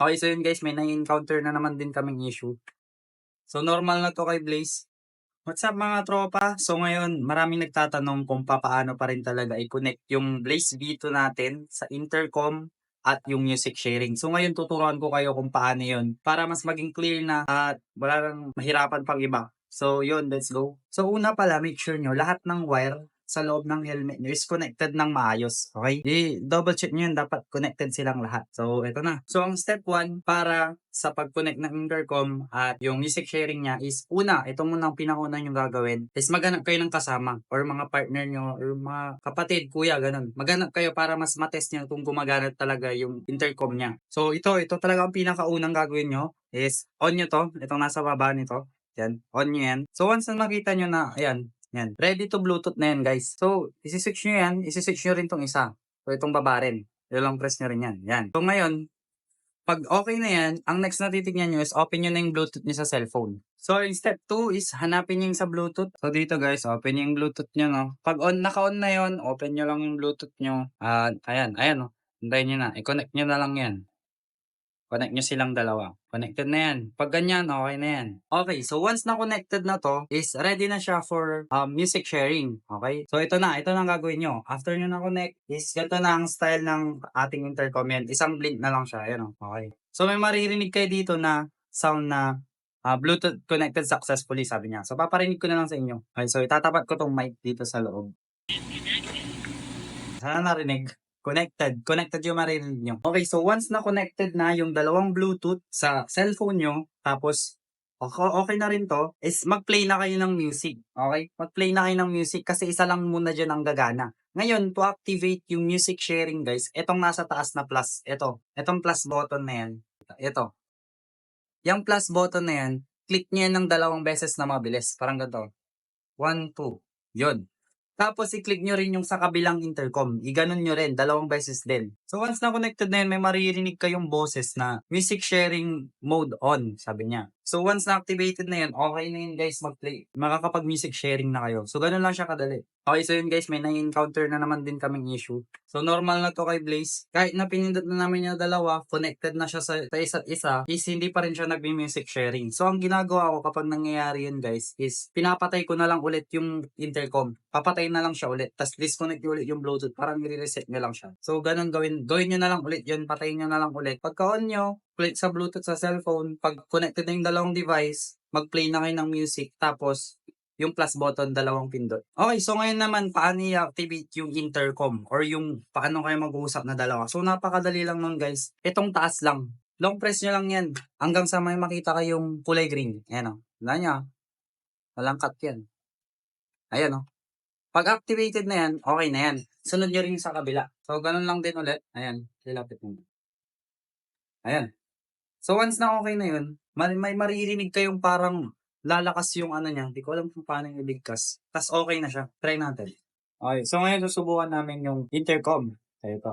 Okay, so yun guys, may na-encounter na naman din kaming issue. So normal na to kay Blaze. What's up mga tropa? So ngayon, maraming nagtatanong kung papaano pa rin talaga i-connect yung Blaze V2 natin sa intercom at yung music sharing. So ngayon tuturuan ko kayo kung paano yun para mas maging clear na at wala nang mahirapan pang iba. So yun, let's go. So una pala, make sure nyo lahat ng wire sa loob ng helmet nyo is connected ng maayos. Okay? I-double check nyo yun, dapat connected silang lahat. So, ito na. So, ang step 1 para sa pag-connect ng intercom at yung music sharing niya is una, ito muna ang pinakauna yung gagawin is maghanap kayo ng kasama or mga partner nyo or mga kapatid, kuya, ganun. Maghanap kayo para mas matest niya kung gumagana talaga yung intercom niya. So, ito, ito talaga ang pinakaunang gagawin nyo is on nyo to, itong nasa baba nito. Yan, on nyo yan. So, once na makita nyo na, ayan, yan. Ready to Bluetooth na yan, guys. So, isi-switch nyo yan. Isi-switch nyo rin tong isa. So, itong baba rin. Ilang press nyo rin yan. Yan. So, ngayon, pag okay na yan, ang next na titignan nyo is open nyo na yung Bluetooth nyo sa cellphone. So, in step 2 is hanapin nyo yung sa Bluetooth. So, dito guys, open yung Bluetooth nyo, no? Pag on, naka-on na yon open nyo lang yung Bluetooth nyo. At, ayan, ayan, no? Hintayin nyo na. I-connect nyo na lang yan. Connect nyo silang dalawa. Connected na yan. Pag ganyan, okay na yan. Okay, so once na connected na to, is ready na siya for um, music sharing. Okay? So ito na, ito na ang gagawin nyo. After nyo na-connect, is ito na ang style ng ating intercom yan. Isang blink na lang siya. Ayan o. Okay. So may maririnig kayo dito na sound na ah, Bluetooth connected successfully, sabi niya. So paparinig ko na lang sa inyo. Okay, so itatapat ko tong mic dito sa loob. Sana narinig connected. Connected yung maririnig nyo. Okay, so once na connected na yung dalawang Bluetooth sa cellphone nyo, tapos okay, okay na rin to, is mag-play na kayo ng music. Okay? Mag-play na kayo ng music kasi isa lang muna dyan ang gagana. Ngayon, to activate yung music sharing, guys, etong nasa taas na plus, ito, etong plus button na yan, ito. Yung plus button na yan, click nyo yan ng dalawang beses na mabilis. Parang ganito. One, two. Yun. Tapos, i-click nyo rin yung sa kabilang intercom. I-ganon nyo rin, dalawang beses din. So, once na connected na yun, may maririnig kayong boses na music sharing mode on, sabi niya. So, once na activated na yun, okay na yun guys, mag-play. Makakapag-music sharing na kayo. So, ganun lang siya kadali. Okay, so yun guys, may na-encounter na naman din kaming issue. So, normal na to kay Blaze. Kahit na pinindot na namin yung dalawa, connected na siya sa, sa isa't isa, is hindi pa rin siya nag-music sharing. So, ang ginagawa ko kapag nangyayari yun guys, is pinapatay ko na lang ulit yung intercom. Papatay na lang siya ulit. Tapos disconnect ulit yung Bluetooth. Parang nire-reset nyo lang siya. So, ganun gawin. Gawin nyo na lang ulit yun. Patayin nyo na lang ulit. Pagka on nyo, click sa Bluetooth sa cellphone. Pag connected na yung dalawang device, mag-play na kayo ng music. Tapos, yung plus button, dalawang pindot. Okay, so ngayon naman, paano i-activate yung intercom or yung paano kayo mag-uusap na dalawa. So, napakadali lang nun guys. Itong taas lang. Long press nyo lang yan. Hanggang sa may makita kayong kulay green. Ayan o. Wala niya. Walang cut yan. Ayan o. Pag activated na yan, okay na yan. Sunod nyo rin sa kabila. So, ganun lang din ulit. Ayan. Lilapit mo. Ayan. So, once na okay na yun, may, may maririnig kayong parang lalakas yung ano niya. Hindi ko alam kung paano yung ibigkas. Tapos okay na siya. Try natin. Okay. So, ngayon susubukan namin yung intercom. So, ito.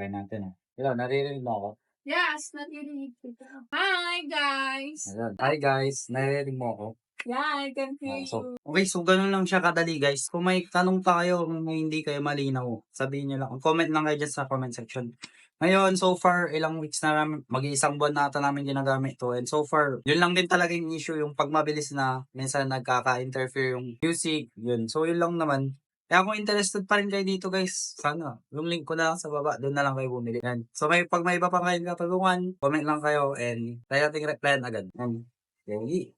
Try natin. Eh. Hello, naririnig mo ako? Yes, narinig kita. Hi, guys! Ayan. Hi guys, naririnig mo ako? Yeah, I can Ah, hear so, you. okay, so ganun lang siya kadali guys. Kung may tanong pa kayo, kung may hindi kayo malinaw, sabihin nyo lang. Comment lang kayo dyan sa comment section. Ngayon, so far, ilang weeks na namin, mag-iisang buwan na ata namin ginagamit to. And so far, yun lang din talaga yung issue, yung pag mabilis na, minsan nagkaka-interfere yung music, yun. So, yun lang naman. Kaya kung interested pa rin kayo dito guys, sana, yung link ko na lang sa baba, doon na lang kayo bumili. Yan. So, may, pag may iba pa kayong katanungan, comment lang kayo and tayo nating replyan agad. And, okay.